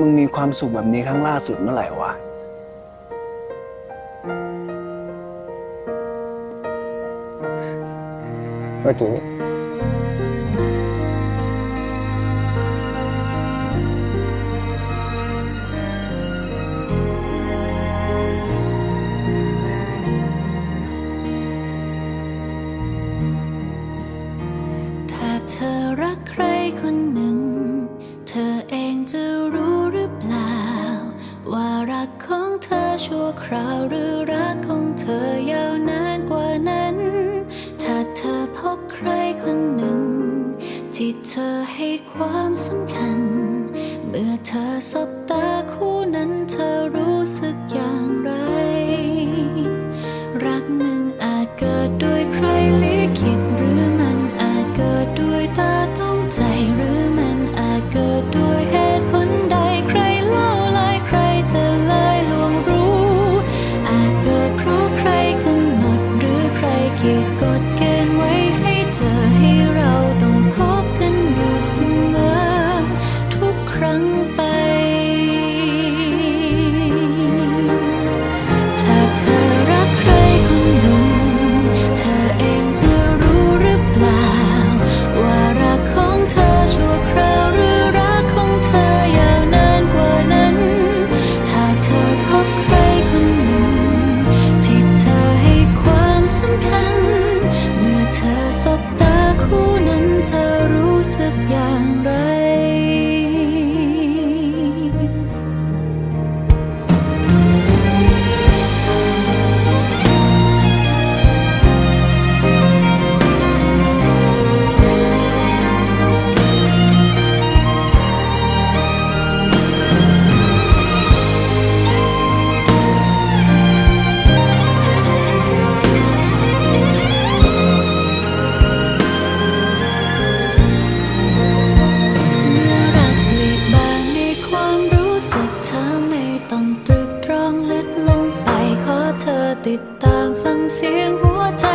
มึงมีความสุขแบบนี้ครั้งล่าสุดเมื่อไหร่วะ เมื่อกี้เธอรักใครคนหนึ่ง ชั่วคราวหรือรักของเธอยาวนานกว่านั้น ถ้าเธอพบใครคนหนึ่ง ที่เธอให้ความสำคัญ เมื่อเธอสบตาคู่นั้นเธอรู้สึกอย่างไร แต่ฟังเสียงหัวใจ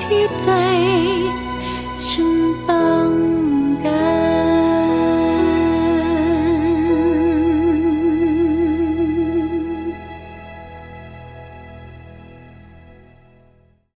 ที่ใจฉัน